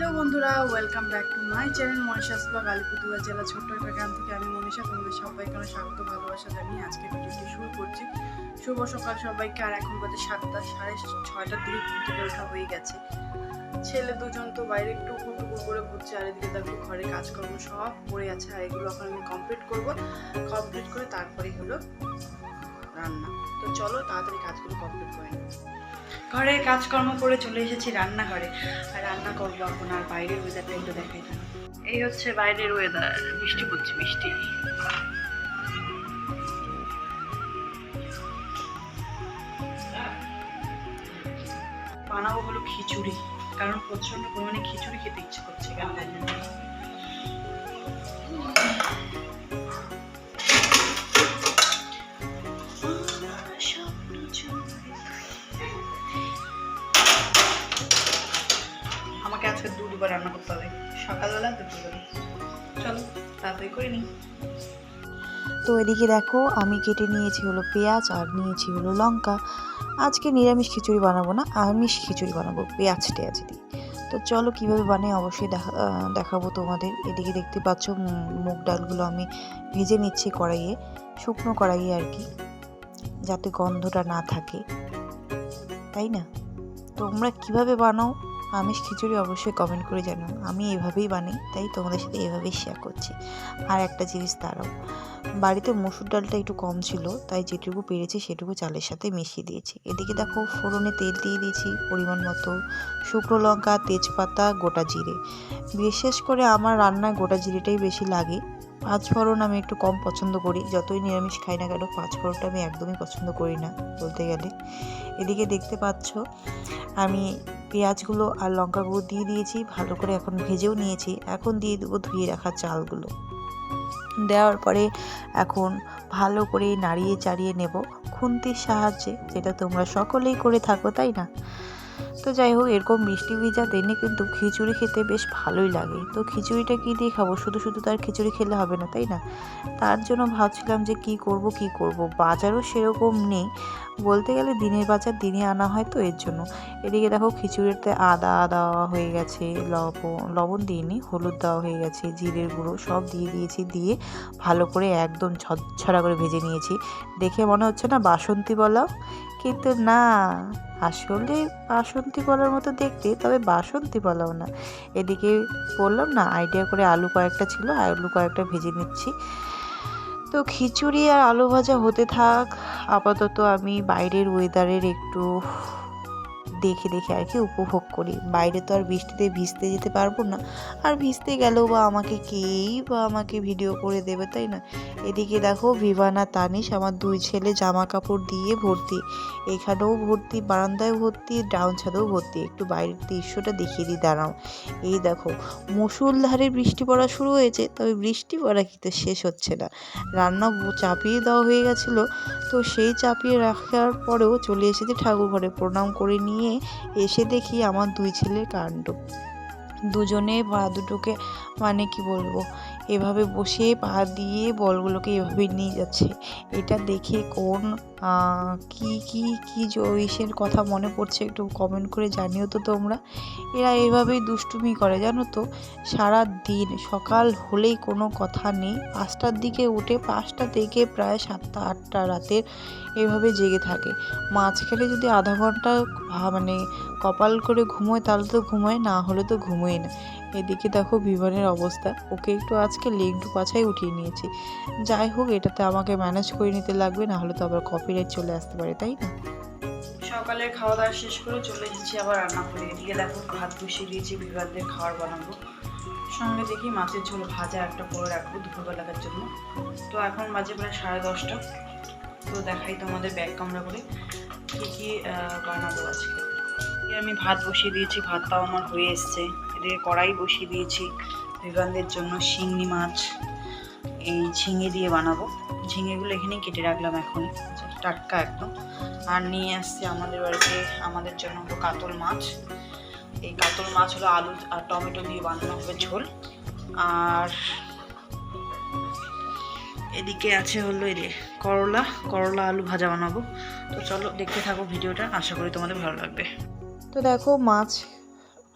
Hello বন্ধুরা welcome back to my channel Manisha's blog Alipurduar জেলা ছোট্ট একটা গ্রাম থেকে আমি মনীষা। তোমাদের সবাইকে অনেক স্বাগত, ভালোবাসা জানিয়ে আজকে ভিডিওটি শুরু করছি। শুভ সকাল সবাইকে, আর এখন বাজে সাতটা, সাড়ে ছয়টার দিকে ঘুম থেকে ওঠা হয়ে গেছে। ছেলে দুজন তো বাইরে একটু টুকুর করে ঘুরছে আর এদিকে দেখো ঘরে কাজকর্ম সব পড়ে আছে, আর এগুলো এখন আমি কমপ্লিট করব। কমপ্লিট করে তারপরেই হলো রান্না। তো চলো তাড়াতাড়ি কাজগুলো কমপ্লিট করে নিই। ঘরে কাজকর্ম করে চলে এসেছি রান্নাঘরে। আর রান্না করব এখন আর বাইরের ওয়েদারটা একটু দেখাই না এই হচ্ছে বাইরের ওয়েদার বৃষ্টি পড়ছে বৃষ্টি। বানাবো হলো খিচুড়ি কারণ প্রচণ্ড পরিমাণে খিচুড়ি খেতে ইচ্ছে করছে কেন দুবার রান্না করতে হবে। সকালবেলা দুপুরবেলা। চলো, তাড়াতাড়ি করে নিই। তো এদিকে দেখো, আমি কেটে নিয়েছি হলো পেঁয়াজ আর নিয়েছি হলো লঙ্কা। আজকে নিরামিষ খিচুড়ি বানাবো না, আমিষ খিচুড়ি বানাবো পেঁয়াজ টেয়াজ দিয়ে। তো চলো কীভাবে বানাই অবশ্যই দেখা দেখাবো তোমাদের। এদিকে দেখতে পাচ্ছ মুগ ডালগুলো আমি ভেজে নিচ্ছি কড়াইয়ে, শুকনো কড়াইয়ে আর কি, যাতে গন্ধটা না থাকে। তাই না? তোমরা কীভাবে বানাও? আমিষ খিচুড়ি অবশ্যই কমেন্ট করে জানাও আমি এভাবেই বানাই, তাই তোমাদের সাথে এভাবেই শেয়ার করছি। আর একটা জিনিস দাঁড়াও, বাড়িতে মসুর ডালটা একটু কম ছিল, তাই যেটুকু পেরেছি সেটুকু চালের সাথে মিশিয়ে দিয়েছি। এদিকে দেখো ফোড়নে তেল দিয়ে দিয়েছি পরিমাণ মতো, শুকনো লঙ্কা, তেজপাতা, গোটা জিরে। বিশেষ করে আমার রান্নায় গোটা জিরেটাই বেশি লাগে পাঁচ ফোড়ন আমি একটু কম পছন্দ করি। যতই নিরামিষ খাই না কেন, পাঁচ ফোড়নটা আমি একদমই পছন্দ করি না, বলতে গেলে। এদিকে দেখতে পাচ্ছ, আমি পেঁয়াজগুলো আর লঙ্কাগুলো দিয়ে দিয়েছি, ভালো করে এখন ভেজেও নিয়েছি। এখন দিয়ে দেবো ধুয়ে রাখা চালগুলো। দেওয়ার পরে এখন ভালো করে নাড়িয়ে চাড়িয়ে নেব। খুন্তির সাহায্যে, যেটা তোমরা সকলেই করে থাকো, তাই না? তো যাই হোক, এরকম মিষ্টি ভিজা দিনে কিন্তু খিচুড়ি খেতে বেশ ভালোই লাগে। তো খিচুড়িটা কী দিয়ে খাব? শুধু শুধু তার খিচুড়ি খেলে হবে না, তাই না? তার জন্য ভাবছিলাম যে কি করব কি করব? বাজারও সেরকম নেই। বলতে গেলে দিনের বাজার দিনে আনা হয় তো এর জন্য। এদিকে দেখো খিচুড়িতে আদা দেওয়া হয়ে গেছে, লবণ লবণ দিইনি হলুদ দেওয়া হয়ে গেছে, জিরের গুঁড়ো সব দিয়ে দিয়েছি, দিয়ে ভালো করে একদম ঝরঝরা করে ভেজে নিয়েছি। দেখে মনে হচ্ছে না বাসন্তী পোলাও? কিন্তু না, আসলে বাসন্তী পোলাওর মতো দেখতে, তবে বাসন্তী পোলাও না। এদিকে বললাম না আইডিয়া করে আলু কয়েকটা ছিল, আলু কয়েকটা ভেজে নিচ্ছি। তো খিচুড়ি আর আলু ভাজা হতে থাক। আপাতত আমি বাইরের ওয়েদারের একটু দেখে দেখে আর কি উপভোগ করি। বাইরে তো আর বৃষ্টিতে ভিজতে যেতে পারব না। আর ভিজতে গেলেও বা আমাকে কেই বা আমাকে ভিডিও করে দেবে, তাই না? এদিকে দেখো ভিভানা তানিশ আমার দুই ছেলে জামা কাপড় দিয়ে ভর্তি। এখানেও ভর্তি বারান্দায় ভর্তি, ডাউন ছাদেও ভর্তি। একটু বাইরের দৃশ্যটা দেখিয়ে দিই, দাঁড়াও। এই দেখো মুসুলধারে বৃষ্টি পড়া শুরু হয়েছে, তবে বৃষ্টি পড়া কিন্তু শেষ হচ্ছে না। রান্না চাপিয়ে দেওয়া হয়ে গেছিল, তো সেই চাপিয়ে রাখার পরেও চলে এসেছি ঠাকুর ঘরে প্রণাম করে নিয়ে এসে দেখি আমার দুই ছেলের কাণ্ড। দুজনে বা দুটোকে মানে কি বলব? এভাবে বসে পা দিয়ে বলগুলোকে এভাবে নিয়ে যাচ্ছে। এটা দেখে কোন কি কি কি জয়সের কথা মনে পড়ছে একটু কমেন্ট করে জানিও তো তোমরা। এরা এভাবেই দুষ্টুমি করে, জানো তো? সারা দিন সকাল হলেই কোনো কথা নেই। পাঁচটার দিকে উঠে পাঁচটা থেকে প্রায় সাতটা, আটটা রাতের এভাবে জেগে থাকে। মাঝখানে যদি আধা ঘণ্টা মানে কপাল করে ঘুমোয় তাহলে তো ঘুমোয়, না হলে তো ঘুমোয় না। এদিকে দেখো বিমানের অবস্থা। ওকে একটু আজকে লেংটু পাছায় উঠিয়ে নিয়েছি। যাই হোক, এটাতে আমাকে ম্যানেজ করে নিতে লাগবে না হলে তো আবার কপিরাইট চলে আসতে পারে, তাই না? সকালের খাওয়া দাওয়া শেষ করে চলে এসেছি আবার রান্না করে। এদিকে দেখো ভাত বসিয়ে দিয়েছি বিভাগদের খাবার বানাবো। সঙ্গে দেখি মাছের ঝোল ভাজা একটা করে রাখব দুপুরবেলাকার জন্য। তো এখন বাজে প্রায় সাড়ে দশটা। তো দেখাই তোমাদের ব্যাগ কামড়া করে কী কী বানাবো আজকে। আমি ভাত বসিয়ে দিয়েছি, ভাতটাও আমার হয়ে এসছে। এদিকে কড়াই বসিয়ে দিয়েছি। বিভাগদের জন্য শিঙি মাছ, এই ঝিঙে দিয়ে বানাবো। ঝিঙেগুলো এখানেই কেটে রাখলাম এখন, টাটকা একদম। আর নিয়ে আসছে আমাদের বাড়িতে, আমাদের জন্য হলো কাতল মাছ। এই কাতল মাছ হলো আলু আর টমেটো দিয়ে বানানো হবে ঝোল। আর এদিকে আছে হলো এই করলা করলা আলু ভাজা বানাবো। তো চলো দেখতে থাকো ভিডিওটা, আশা করি তোমাদের ভালো লাগবে। তো দেখো মাছ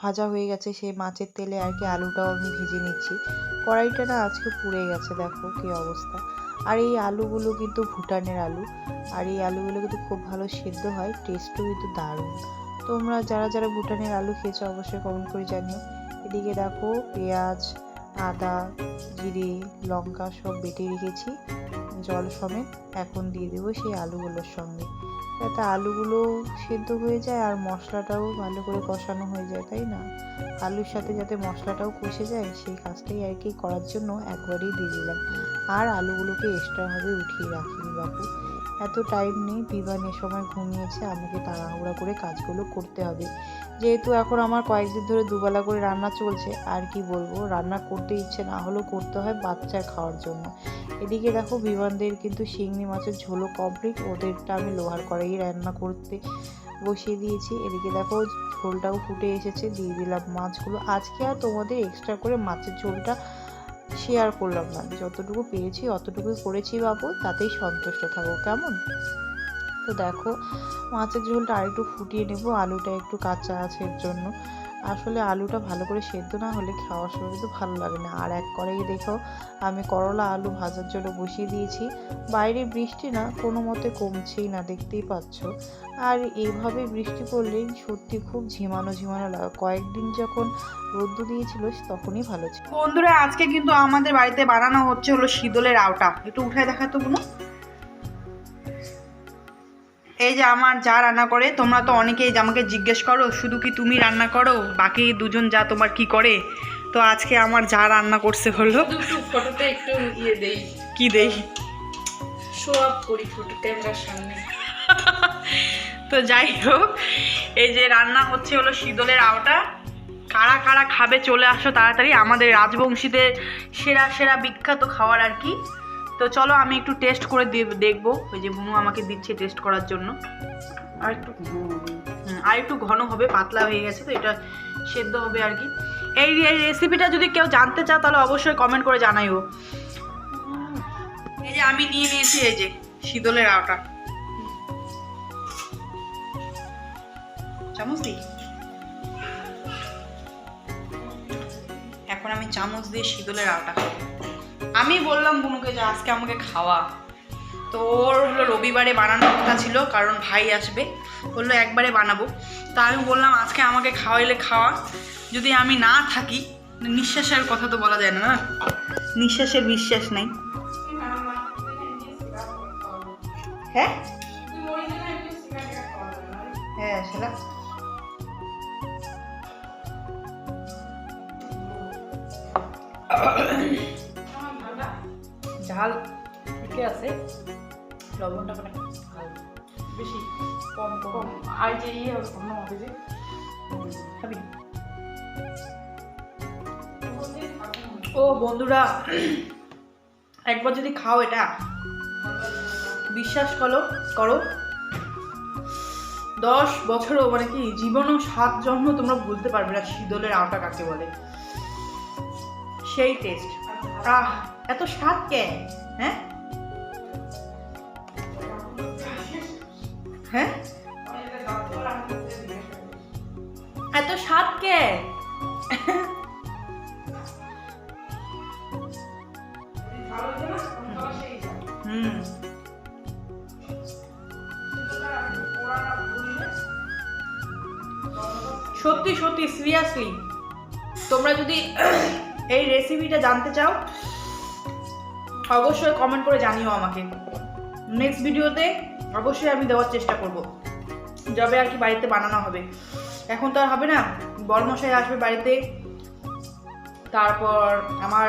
ভাজা হয়ে গেছে, সেই মাছের তেলে আর কি আলুটাও আমি ভেজে নিচ্ছি। কড়াইটা না আজকে পুড়ে গেছে, দেখো কি অবস্থা। আর এই আলুগুলো কিন্তু ভুটানের আলু। আর এই আলুগুলো কিন্তু খুব ভালো সেদ্ধ হয় টেস্টও কিন্তু দারুণ। তোমরা যারা যারা ভুটানের আলু খেয়েছো অবশ্যই কমেন্ট করে জানিও। এদিকে দেখো পেঁয়াজ, আদা, জিরে, লঙ্কা সব বেটে রেখেছি। জল সমেত এখন দিয়ে দেবো সেই আলুগুলোর সঙ্গে। যাতে আলুগুলো সেদ্ধ হয়ে যায় আর মশলাটাও ভালো করে কষানো হয়ে যায়, তাই না? আলুর সাথে যাতে মশলাটাও কষে যায়, সেই কাজটাই আর কি করার জন্য একবারেই দিয়ে দিলাম। আর আলুগুলোকে এক্সট্রাভাবে উঠিয়ে রাখিনি বাপু। এত টাইম নেই বিমান এ সময় ঘুমিয়েছে, আমাকে তাড়াহুড়া করে কাজগুলো করতে হবে। যেহেতু এখন আমার কয়েকদিন ধরে দুবেলা করে রান্না চলছে, আর কি বলব? রান্না করতে ইচ্ছে না হলেও করতে হয় বাচ্চা খাওয়ার জন্য। এদিকে দেখো বিমানদের কিন্তু শিঙি মাছের ঝোলও কমপ্লিট ওদেরটা আমি লোহার কড়াই রান্না করতে বসিয়ে দিয়েছি। এদিকে দেখো ঝোলটাও ফুটে এসেছে, দিয়ে দিলাম মাছগুলো। আজকে আর তোমাদের এক্সট্রা করে মাছের ঝোলটা শেয়ার করলাম না। যতটুকু পেরেছি, অতটুকুই করেছি বাবু, তাতেই সন্তুষ্ট থাকো, কেমন? তো দেখো, মাছের ঝোলটা আরেকটু ফুটিয়ে নেব। আলুটা একটু কাঁচা আছে এর জন্য। আসলে আলুটা ভালো করে সেদ্ধ না হলে খাওয়ার সময় কিন্তু ভালো লাগে না। আর এক কড়াইয়ে দেখো, আমি করলা আলু ভাজার জন্য বসিয়ে দিয়েছি। বাইরে বৃষ্টি না, কোনো মতে কমছেই না, দেখতেই পাচ্ছ। আর এইভাবে বৃষ্টি পড়লে সত্যি খুব ঝিমানো ঝিমানো লাগে কয়েকদিন যখন রোদ্দু দিয়েছিল তখনই ভালো ছিল। বন্ধুরা, আজকে কিন্তু আমাদের বাড়িতে বানানো হচ্ছে হলো শীতলের আওটা। একটু উঠায় দেখাতো বুনো এই যে আমার যা রান্না করে তোমরা তো অনেকেই যে আমাকে জিজ্ঞেস করো শুধু কি তুমি রান্না করো? বাকি দুজন যা তোমার কি করে? তো আজকে আমার যা রান্না করছে হলো ফটোতে একটু ইয়ে দেই। কি দেই? শো আপ করি ফটো ক্যামেরার সামনে। তো যাই হোক এই যে রান্না হচ্ছে হলো শীতলের আওটা। কারা কারা খাবে চলে আসো তাড়াতাড়ি আমাদের রাজবংশীদের সেরা সেরা বিখ্যাত খাবার আর কি। তো চলো আমি একটু টেস্ট করে দেখব। ওই যে বুনু আমাকে দিচ্ছে টেস্ট করার জন্য। আর একটু আর একটু ঘন হবে পাতলা হয়ে গেছে তো এটা সেদ্ধ হবে আর কি। এই রেসিপিটা যদি কেউ জানতে চাও তাহলে অবশ্যই কমেন্ট করে জানাইও। এই যে আমি নিয়ে নিয়েছি এই যে শীতলের আওটা চামচ দিই? এখন আমি চামচ দিয়ে শীতলের আটা খাব। আমি বললাম বুনুকে যে আজকে আমাকে খাওয়া। তো ওর হলো রবিবারে বানানোর কথা ছিল, কারণ ভাই আসবে। বলল একবারে বানাবো। তা আমি বললাম আজকে আমাকে খাওয়াইলে খাওয়া। যদি আমি না থাকি, নিঃশ্বাসের কথা তো বলা যায় না না? নিঃশ্বাসের বিশ্বাস নাই। হ্যাঁ? হ্যাঁ সেটা। ঝাল ঠিকই আছে? লবণটা মানে বেশি কম কম। আর যে ইয়ে অন্য হবে যে খাবি? ও বন্ধুরা, একবার যদি খাও এটা, বিশ্বাস করো করো। দশ বছরও মানে কি, জীবনও সাত জন্ম তোমরা বলতে পারবে না, শীতলের আটা কাকে বলে? সেই টেস্ট আহ, এত স্বাদ কে? হ্যাঁ? হ্যাঁ? এত স্বাদ কে? হুম। সত্যি সত্যি সিরিয়াসলি তোমরা যদি এই রেসিপিটা জানতে চাও অবশ্যই কমেন্ট করে জানিও আমাকে। নেক্সট ভিডিওতে অবশ্যই আমি দেওয়ার চেষ্টা করব। যবে আর কি বাড়িতে বানানো হবে। এখন তো আর হবে না বরমশাই আসবে বাড়িতে। তারপর আমার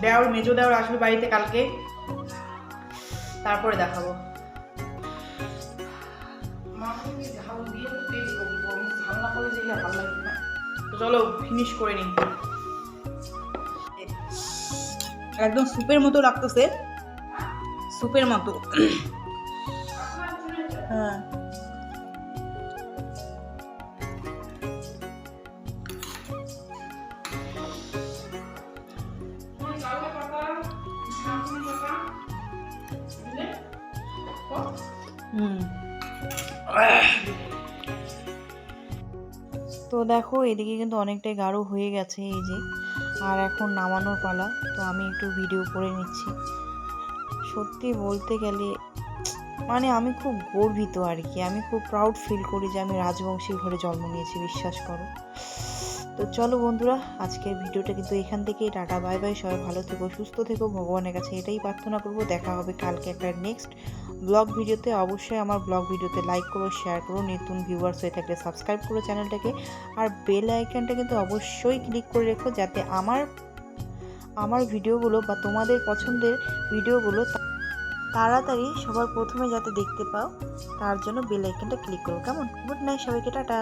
দেওর মেজো দেওর আসবে বাড়িতে কালকে। তারপরে দেখাবো। চলো ফিনিশ করে নিই। একদম স্যুপের মতো লাগতেছে। স্যুপের মতো। হ্যাঁ। তো দেখো, এদিকে কিন্তু অনেকটাই গাঢ় হয়ে গেছে, এই যে। আর এখন নামানোর পালা, তো আমি একটু ভিডিও করে নিচ্ছি। সত্যি বলতে গেলে মানে আমি খুব গর্বিত আর কি। আমি খুব প্রাউড ফিল করি যে আমি রাজবংশী ঘরে জন্ম নিয়েছি, বিশ্বাস করো। তো চলো বন্ধুরা, আজকের ভিডিওটা কিন্তু এখান থেকেই টাটা, বাই বাই, সবাই ভালো থেকো, সুস্থ থেকো, ভগবানের কাছে এটাই প্রার্থনা করব। দেখা হবে কালকে একটা নেক্সট ব্লগ ভিডিওতে। অবশ্যই আমার ব্লগ ভিডিওতে লাইক করো শেয়ার করো, নতুন ভিউয়ার্স হয়ে থাকলে সাবস্ক্রাইব করো চ্যানেলটাকে আর বেল আইকনটা কিন্তু অবশ্যই ক্লিক করে রেখো যাতে আমার আমার ভিডিওগুলো বা তোমাদের পছন্দের ভিডিওগুলো তাড়াতাড়ি সবার প্রথমে যাতে দেখতে পাও, তার জন্য বেল আইকনটা ক্লিক করো। কেমন? গুড নাইট সবাইকে, টাটা।